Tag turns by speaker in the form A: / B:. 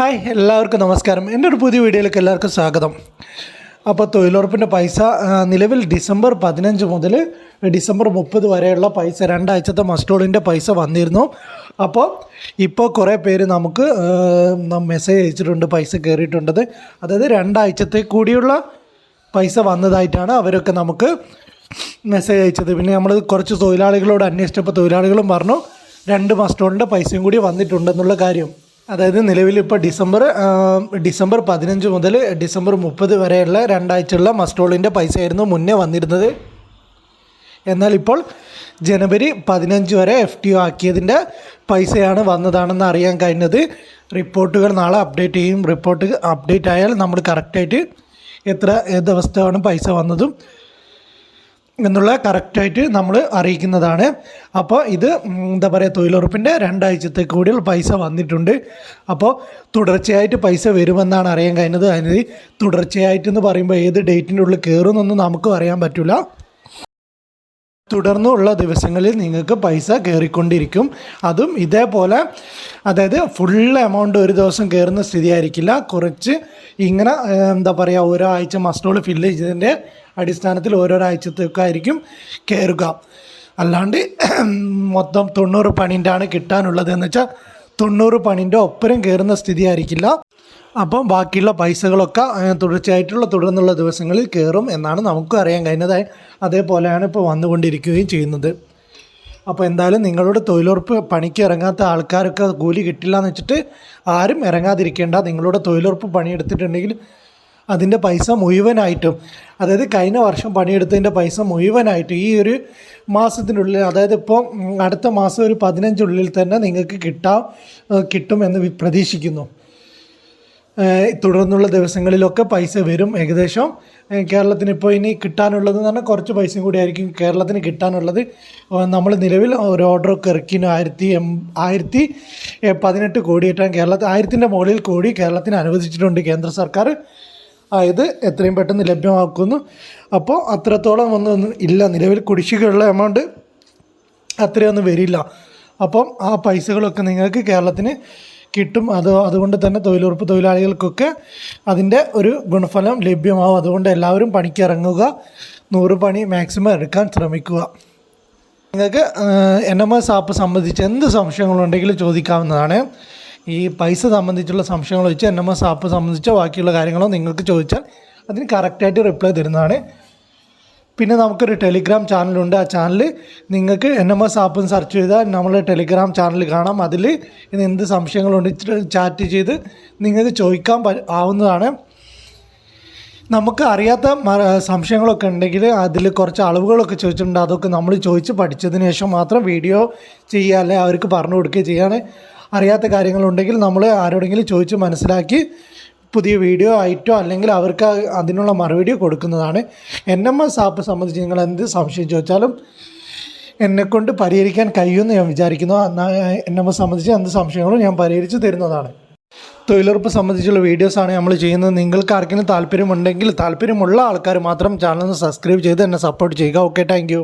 A: Hi എല്ലാവർക്കും നമസ്കാരം. എന്റെ ഒരു പുതിയ വീഡിയോയിലേക്ക് എല്ലാവർക്കും സ്വാഗതം. അപ്പോൾ തൊഴിലുറപ്പിന്റെ പൈസ നിലവിൽ ഡിസംബർ പതിനഞ്ച് മുതൽ ഡിസംബർ മുപ്പത് വരെയുള്ള പൈസ രണ്ടാഴ്ചത്തെ മസ്റ്റോളിന്റെ പൈസ വന്നിരുന്നു. അപ്പോൾ ഇപ്പോൾ കുറേ പേര് നമുക്ക് മെസ്സേജ് അയച്ചിട്ടുണ്ട് പൈസ കയറിയിട്ടുണ്ടത് അതായത് രണ്ടാഴ്ചത്തെ കൂടിയുള്ള പൈസ വന്നതായിട്ടാണ് അവരൊക്കെ നമുക്ക് മെസ്സേജ് അയച്ചത്. പിന്നെ നമ്മൾ കുറച്ച് തൊഴിലാളികളോട് അന്വേഷിച്ചപ്പോൾ തൊഴിലാളികളും പറഞ്ഞു രണ്ട് മസ്റ്റോളിന്റെ പൈസയും കൂടി വന്നിട്ടുണ്ടെന്നുള്ള കാര്യം. അതായത് നിലവിൽ ഇപ്പോൾ ഡിസംബർ ഡിസംബർ പതിനഞ്ച് മുതൽ ഡിസംബർ മുപ്പത് വരെയുള്ള രണ്ടാഴ്ചയുള്ള മസ്റ്റോളിന്റെ പൈസയായിരുന്നു മുന്നേ വന്നിരുന്നത്. എന്നാൽ ഇപ്പോൾ ജനുവരി പതിനഞ്ച് വരെ എഫ് ടി ഒ ആക്കിയതിന്റെ പൈസയാണ് വന്നതാണെന്ന് അറിയാൻ കഴിഞ്ഞത്. റിപ്പോർട്ടുകൾ നാളെ അപ്ഡേറ്റ് ചെയ്യും. റിപ്പോർട്ട് അപ്ഡേറ്റ് ആയാൽ നമ്മൾ കറക്റ്റായിട്ട് എത്ര ഏത് ദിവസത്താണ് പൈസ വന്നതും എന്നുള്ള കറക്റ്റായിട്ട് നമ്മൾ അറിയിക്കുന്നതാണ്. അപ്പോൾ ഇത് എന്താ പറയുക തൊഴിലുറപ്പിന്റെ രണ്ടാഴ്ചത്തെ കൂടി പൈസ വന്നിട്ടുണ്ട്. അപ്പോൾ തുടർച്ചയായിട്ട് പൈസ വരുമെന്നാണ് അറിയാൻ കഴിഞ്ഞത്. അതിന് തുടർച്ചയായിട്ടെന്ന് പറയുമ്പോൾ ഏത് ഡേറ്റിന്റെ ഉള്ളിൽ കയറുമെന്നൊന്നും നമുക്കും അറിയാൻ പറ്റില്ല തുടർന്നുള്ള ദിവസങ്ങളിൽ നിങ്ങൾക്ക് പൈസ കയറിക്കൊണ്ടിരിക്കും. അതും ഇതേപോലെ അതായത് ഫുൾ എമൗണ്ട് ഒരു ദിവസം കയറുന്ന സ്ഥിതിയായിരിക്കില്ല. കുറച്ച് ഇങ്ങനെ എന്താ പറയുക ഓരോ ആഴ്ച മസ്റ്റോൾ ഫില്ല് ചെയ്തതിന്റെ അടിസ്ഥാനത്തിൽ ഓരോരാഴ്ചത്തേക്കായിരിക്കും കയറുക. അല്ലാണ്ട് മൊത്തം തൊണ്ണൂറ് പണിന്റെ ആണ് കിട്ടാനുള്ളത് എന്ന് വെച്ചാൽ തൊണ്ണൂറ് പണിന്റെ ഒപ്പരം കയറുന്ന സ്ഥിതിയായിരിക്കില്ല. അപ്പം ബാക്കിയുള്ള പൈസകളൊക്കെ തുടർച്ചയായിട്ടുള്ള തുടർന്നുള്ള ദിവസങ്ങളിൽ കയറും എന്നാണ് നമുക്ക് അറിയാൻ കഴിഞ്ഞത്. അതേപോലെയാണ് ഇപ്പോൾ വന്നുകൊണ്ടിരിക്കുകയും ചെയ്യുന്നത്. അപ്പോൾ എന്തായാലും നിങ്ങളുടെ തൊഴിലുറപ്പ് പണിക്ക് ഇറങ്ങാത്ത ആൾക്കാർക്ക് കൂലി കിട്ടില്ല എന്ന് വെച്ചിട്ട് ആരും ഇറങ്ങാതിരിക്കേണ്ട. നിങ്ങളുടെ തൊഴിലുറപ്പ് പണിയെടുത്തിട്ടുണ്ടെങ്കിൽ അതിന്റെ പൈസ മുഴുവനായിട്ടും അതായത് കഴിഞ്ഞ വർഷം പണിയെടുത്തതിന്റെ പൈസ മുഴുവനായിട്ടും ഈ ഒരു മാസത്തിനുള്ളിൽ അതായത് ഇപ്പോൾ അടുത്ത മാസം ഒരു പതിനഞ്ചുള്ളിൽ തന്നെ നിങ്ങൾക്ക് കിട്ടാം കിട്ടുമെന്ന് പ്രതീക്ഷിക്കുന്നു. തുടർന്നുള്ള ദിവസങ്ങളിലൊക്കെ പൈസ വരും ഏകദേശം. കേരളത്തിന് ഇപ്പോൾ ഇനി കിട്ടാനുള്ളത് എന്ന് പറഞ്ഞാൽ കുറച്ച് പൈസയും കൂടി ആയിരിക്കും കേരളത്തിന് കിട്ടാനുള്ളത്. നമ്മൾ നിലവിൽ ഒരു ഓർഡറൊക്കെ ഇറക്കിന് ആയിരത്തി എം ആയിരത്തി പതിനെട്ട് കോടിയിട്ടാണ് കേരളത്തിൽ ആയിരത്തിന്റെ മുകളിൽ കോടി കേരളത്തിന് അനുവദിച്ചിട്ടുണ്ട് കേന്ദ്ര സർക്കാർ. ഇത് എത്രയും പെട്ടെന്ന് ലഭ്യമാക്കുന്നു. അപ്പോൾ അത്രത്തോളം ഒന്നും ഇല്ല. നിലവിൽ കുടിശ്ശികയുള്ള എമൗണ്ട് അത്രയൊന്നും വരില്ല. അപ്പം ആ പൈസകളൊക്കെ നിങ്ങൾക്ക് കേരളത്തിന് കിട്ടും. അത് അതുകൊണ്ട് തന്നെ തൊഴിലുറപ്പ് തൊഴിലാളികൾക്കൊക്കെ അതിന്റെ ഒരു ഗുണഫലം ലഭ്യമാവും. അതുകൊണ്ട് എല്ലാവരും പണിക്കിറങ്ങുക നൂറ് പണി മാക്സിമം എടുക്കാൻ ശ്രമിക്കുക. നിങ്ങൾക്ക് എൻ എം എസ് ആപ്പ് സംബന്ധിച്ച് എന്ത് സംശയങ്ങളുണ്ടെങ്കിലും ചോദിക്കാവുന്നതാണ്. ഈ പൈസ സംബന്ധിച്ചുള്ള സംശയങ്ങൾ വെച്ച് എൻ എം എസ് ആപ്പ് സംബന്ധിച്ചോ ബാക്കിയുള്ള കാര്യങ്ങളോ നിങ്ങൾക്ക് ചോദിച്ചാൽ അതിന് കറക്റ്റായിട്ട് റിപ്ലൈ തരുന്നതാണ്. പിന്നെ നമുക്കൊരു ടെലിഗ്രാം ചാനലുണ്ട് ആ ചാനൽ നിങ്ങൾക്ക് N M S app search ചെയ്താൽ നമ്മളെ ടെലിഗ്രാം ചാനൽ കാണാം. അതിൽ ഇന്ന് എന്ത് സംശയങ്ങളുണ്ട് ചാറ്റ് ചെയ്ത് നിങ്ങൾക്ക് ചോദിക്കാൻ ആവുന്നതാണ്. നമുക്ക് അറിയാത്ത സംശയങ്ങളൊക്കെ ഉണ്ടെങ്കിൽ അതിൽ കുറച്ച് അളവുകളൊക്കെ ചോദിച്ചിട്ടുണ്ട്. അതൊക്കെ നമ്മൾ ചോദിച്ച് പഠിച്ചതിന് ശേഷം മാത്രം വീഡിയോ ചെയ്യുക അല്ലെ അവർക്ക് പറഞ്ഞു കൊടുക്കുകയോ ചെയ്യാണ്. അറിയാത്ത കാര്യങ്ങളുണ്ടെങ്കിൽ നമ്മൾ ആരോടെങ്കിലും ചോദിച്ച് മനസ്സിലാക്കി പുതിയ വീഡിയോ ആയിട്ടോ അല്ലെങ്കിൽ അവർക്ക് അതിനുള്ള മറുപടി കൊടുക്കുന്നതാണ്. എൻ എം എസ് ആപ്പ് സംബന്ധിച്ച് നിങ്ങൾ എന്ത് സംശയം ചോദിച്ചാലും എന്നെക്കൊണ്ട് പരിഹരിക്കാൻ കഴിയുമെന്ന് ഞാൻ വിചാരിക്കുന്നു. എൻ എം എസ് സംബന്ധിച്ച് എന്ത് സംശയങ്ങളും ഞാൻ പരിഹരിച്ച് തരുന്നതാണ്. തൊഴിലുറപ്പ് സംബന്ധിച്ചുള്ള വീഡിയോസാണ് നമ്മൾ ചെയ്യുന്നത്. നിങ്ങൾക്ക് ആർക്കെങ്കിലും താല്പര്യമുണ്ടെങ്കിൽ താല്പര്യമുള്ള ആൾക്കാർ മാത്രം ചാനൽ സബ്സ്ക്രൈബ് ചെയ്ത് എന്നെ സപ്പോർട്ട് ചെയ്യുക. Okay thank